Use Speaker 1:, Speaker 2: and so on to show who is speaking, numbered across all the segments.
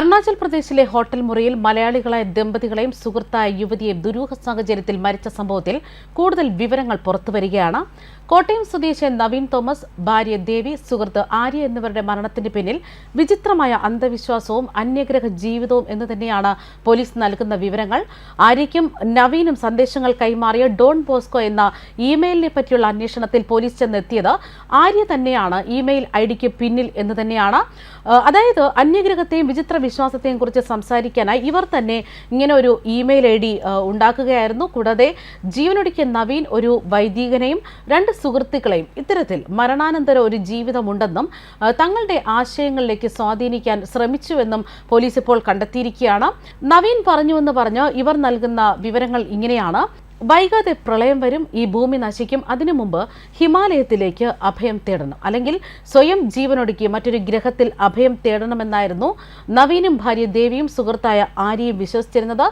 Speaker 1: അരുണാചൽ പ്രദേശിലെ ഹോട്ടൽ മുറിയിൽ മലയാളികളായ ദമ്പതികളെയും സുഹൃത്തായ യുവതിയെയും ദുരൂഹ സാഹചര്യത്തിൽ മരിച്ച സംഭവത്തിൽ കൂടുതൽ വിവരങ്ങൾ പുറത്തുവരികയാണ്. കോട്ടയം സ്വദേശി നവീൻ തോമസ് ഭാര്യ ദേവി സുഹൃത്ത് ആര്യ എന്നിവരുടെ മരണത്തിന് പിന്നിൽ വിചിത്രമായ അന്ധവിശ്വാസവും അന്യഗ്രഹ ജീവിതവും എന്ന് തന്നെയാണ് പോലീസ് നൽകുന്ന വിവരങ്ങൾ. ആര്യയ്ക്കും നവീനും സന്ദേശങ്ങൾ കൈമാറിയ ഡോൺ ബോസ്കോ എന്ന ഇമെയിലിനെ പറ്റിയുള്ള അന്വേഷണത്തിൽ പോലീസ് ചെന്നെത്തിയത് ആര്യ തന്നെയാണ് ഇമെയിൽ ഐ ഡിക്ക് പിന്നിൽ എന്ന് തന്നെയാണ്. അതായത് അന്യഗ്രഹത്തെയും വിചിത്ര വിശ്വാസത്തെയും കുറിച്ച് സംസാരിക്കാനായി ഇവർ തന്നെ ഇങ്ങനെ ഒരു ഇമെയിൽ ഐ ഡി ഉണ്ടാക്കുകയായിരുന്നു. കൂടാതെ ജീവനൊടുക്കിയ നവീൻ ഒരു വൈദികനെയും രണ്ട് സുഹൃത്തുക്കളെയും ഇത്തരത്തിൽ മരണാനന്തര ഒരു ജീവിതമുണ്ടെന്നും തങ്ങളുടെ ആശയങ്ങളിലേക്ക് സ്വാധീനിക്കാൻ ശ്രമിച്ചുവെന്നും പോലീസ് ഇപ്പോൾ കണ്ടെത്തിയിരിക്കുകയാണ്. നവീൻ പറഞ്ഞുവെന്ന് പറഞ്ഞ് ഇവർ നൽകുന്ന വിവരങ്ങൾ ഇങ്ങനെയാണ്. വൈകാതെ പ്രളയം വരും ഈ ഭൂമി നശിക്കും. അതിനു മുമ്പ് ഹിമാലയത്തിലേക്ക് അഭയം തേടണം. അല്ലെങ്കിൽ സ്വയം ജീവനൊടുക്കി മറ്റൊരു ഗ്രഹത്തിൽ അഭയം തേടണമെന്നായിരുന്നു നവീനും ഭാര്യ ദേവിയും സുഹൃത്തായ ആര്യയും വിശ്വസിച്ചിരുന്നത്.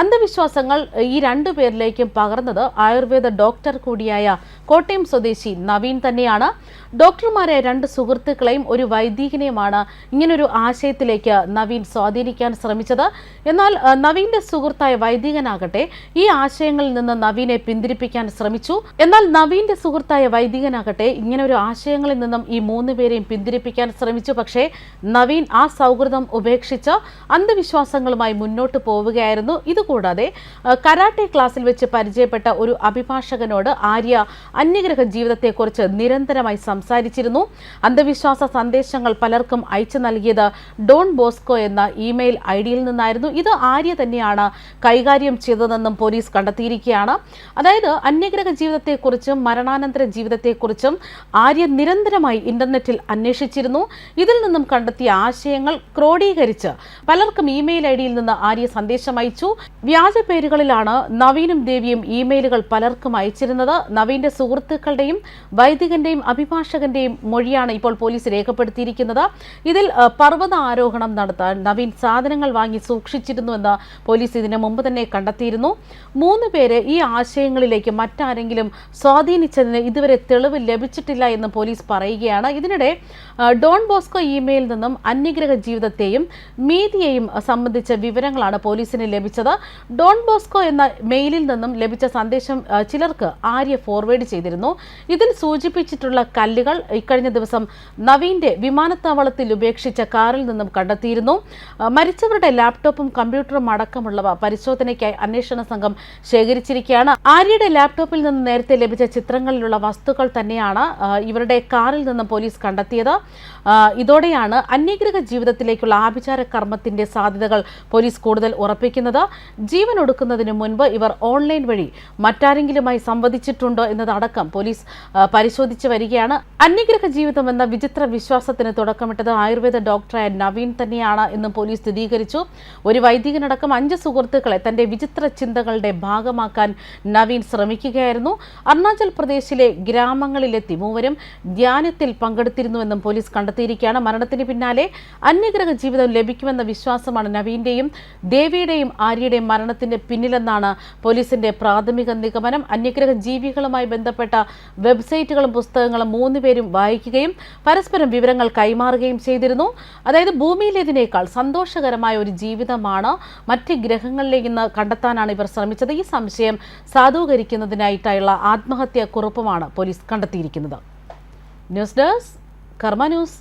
Speaker 1: അന്ധവിശ്വാസങ്ങൾ ഈ രണ്ടു പേരിലേക്കും പകർന്നത് ആയുർവേദ ഡോക്ടർ കൂടിയായ കോട്ടയം സ്വദേശി നവീൻ തന്നെയാണ്. ഡോക്ടർമാരെ രണ്ട് സുഹൃത്തുക്കളെയും ഒരു വൈദികനെയുമാണ് ഇങ്ങനൊരു ആശയത്തിലേക്ക് നവീൻ സ്വാധീനിക്കാൻ ശ്രമിച്ചത്. എന്നാൽ നവീന്റെ സുഹൃത്തായ വൈദികനാകട്ടെ ഈ ആശയങ്ങളിൽ നിന്ന് നവീനെ പിന്തിരിപ്പിക്കാൻ ശ്രമിച്ചു. എന്നാൽ നവീന്റെ സുഹൃത്തായ വൈദികനാകട്ടെ ഇങ്ങനൊരു ആശയങ്ങളിൽ നിന്നും ഈ മൂന്ന് പേരെയും പിന്തിരിപ്പിക്കാൻ ശ്രമിച്ചു. പക്ഷേ നവീൻ ആ സൗഹൃദം ഉപേക്ഷിച്ച് അന്ധവിശ്വാസങ്ങളുമായി മുന്നോട്ട് പോവുകയായിരുന്നു. ഇതുകൂടാതെ കരാട്ടെ ക്ലാസ്സിൽ വെച്ച് പരിചയപ്പെട്ട ഒരു അഭിഭാഷകനോട് ആര്യ അന്യഗ്രഹ ജീവിതത്തെക്കുറിച്ച് നിരന്തരമായി സംസാരിച്ചിരുന്നു. അന്ധവിശ്വാസ സന്ദേശങ്ങൾ പലർക്കും അയച്ചു നൽകിയത് ഡോൺ ബോസ്കോ എന്ന ഇമെയിൽ ഐ ഡിയിൽ നിന്നായിരുന്നു. ഇത് ആര്യ തന്നെയാണ് കൈകാര്യം ചെയ്തതെന്നും പോലീസ് കണ്ടെത്തിയിരിക്കുകയാണ്. അതായത് അന്യഗ്രഹ ജീവിതത്തെക്കുറിച്ചും മരണാനന്തര ജീവിതത്തെക്കുറിച്ചും ആര്യ നിരന്തരമായി ഇന്റർനെറ്റിൽ അന്വേഷിച്ചിരുന്നു. ഇതിൽ നിന്നും കണ്ടെത്തിയ ആശയങ്ങൾ ക്രോഡീകരിച്ച് പലർക്കും ഇമെയിൽ ഐ ഡിയിൽ നിന്ന് ആര്യ സന്ദേശം അയച്ചു. വ്യാജ പേരുകളിലാണ് നവീനും ദേവിയും ഇമെയിലുകൾ പലർക്കും അയച്ചിരുന്നത്. നവീന്റെ സുഹൃത്തുക്കളുടെയും വൈദികന്റെയും അഭിഭാഷകന്റെയും മൊഴിയാണ് ഇപ്പോൾ പോലീസ് രേഖപ്പെടുത്തിയിരിക്കുന്നത്. ഇതിൽ പർവത ആരോഹണം നടത്താൻ നവീൻ സാധനങ്ങൾ വാങ്ങി സൂക്ഷിച്ചിരുന്നുവെന്ന് പോലീസ് ഇതിനു മുമ്പ് തന്നെ കണ്ടെത്തിയിരുന്നു. മൂന്ന് പേര് ഈ ആശയങ്ങളിലേക്ക് മറ്റാരെങ്കിലും സ്വാധീനിച്ചതിന് ഇതുവരെ തെളിവ് ലഭിച്ചിട്ടില്ല എന്ന് പോലീസ് പറയുകയാണ്. ഇതിനിടെ ഡോൺ ബോസ്കോ ഇമെയിൽ നിന്നും അന്യഗ്രഹ ജീവിതത്തെയും മീതിയെയും സംബന്ധിച്ച വിവരങ്ങളാണ് പോലീസിന് ലഭിച്ചത്. ഡോൺ ബോസ്കോ എന്ന മെയിലിൽ നിന്നും ലഭിച്ച സന്ദേശം ചിലർക്ക് ആര്യ ഫോർവേഡ് ചെയ്തിരുന്നു. ഇതിൽ സൂചിപ്പിച്ചിട്ടുള്ള കല്ലുകൾ ഇക്കഴിഞ്ഞ ദിവസം നവീന്റെ വിമാനത്താവളത്തിൽ ഉപേക്ഷിച്ച കാറിൽ നിന്നും കണ്ടെത്തിയിരുന്നു. മരിച്ചവരുടെ ലാപ്ടോപ്പും കമ്പ്യൂട്ടറും അടക്കമുള്ളവ പരിശോധനയ്ക്കായി അന്വേഷണ സംഘം ശേഖരിച്ചിരിക്കുകയാണ്. ആര്യയുടെ ലാപ്ടോപ്പിൽ നിന്ന് നേരത്തെ ലഭിച്ച ചിത്രങ്ങളിലുള്ള വസ്തുക്കൾ തന്നെയാണ് ഇവരുടെ കാറിൽ നിന്നും പോലീസ് കണ്ടെത്തിയത്. ഇതോടെയാണ് അന്യഗ്രഹ ജീവിതത്തിലേക്കുള്ള ആഭിചാര കർമ്മത്തിന്റെ സാധ്യതകൾ പോലീസ് കൂടുതൽ ഉറപ്പിക്കുന്നത്. ജീവൻ ഒടുക്കുന്നതിന് മുൻപ് ഇവർ ഓൺലൈൻ വഴി മറ്റാരെങ്കിലുമായി സംവദിച്ചിട്ടുണ്ടോ എന്നതടക്കം പോലീസ് പരിശോധിച്ചു വരികയാണ്. അന്യഗ്രഹ ജീവിതം എന്ന വിചിത്ര വിശ്വാസത്തിന് തുടക്കമിട്ടത് ആയുർവേദ ഡോക്ടറായ നവീൻ തന്നെയാണ് എന്നും പോലീസ് സ്ഥിരീകരിച്ചു. ഒരു വൈദികനടക്കം അഞ്ച് സുഹൃത്തുക്കളെ തന്റെ വിചിത്ര ചിന്തകളുടെ ഭാഗമാക്കാൻ നവീൻ ശ്രമിക്കുകയായിരുന്നു. അരുണാചൽ പ്രദേശിലെ ഗ്രാമങ്ങളിലെത്തി മൂവരും ധ്യാനത്തിൽ പങ്കെടുത്തിരുന്നുവെന്നും പോലീസ് കണ്ടെത്തിയിരിക്കുകയാണ്. മരണത്തിന് പിന്നാലെ അന്യഗ്രഹ ജീവിതം ലഭിക്കുമെന്ന വിശ്വാസമാണ് നവീന്റെയും ദേവിയുടെയും ആര്യയുടെയും മരണത്തിന് പിന്നിലെന്നാണ് പോലീസിന്റെ പ്രാഥമിക നിഗമനം. അന്യഗ്രഹ ജീവികളുമായി ബന്ധപ്പെട്ട വെബ്സൈറ്റുകളും പുസ്തകങ്ങളും മൂന്നുപേരും വായിക്കുകയും പരസ്പരം വിവരങ്ങൾ കൈമാറുകയും ചെയ്തിരുന്നു. അതായത് ഭൂമിയിലേതിനേക്കാൾ സന്തോഷകരമായ ഒരു ജീവിതമാണ് മറ്റ് ഗ്രഹങ്ങളിലേക്ക് ഇന്ന് കണ്ടെത്താനാണ് ഇവർ ശ്രമിച്ചത്. ഈ സംശയം സാധൂകരിക്കുന്നതിനായിട്ടുള്ള ആത്മഹത്യാ കുറിപ്പുമാണ് പോലീസ് കണ്ടെത്തിയിരിക്കുന്നത്. News desk Karma News.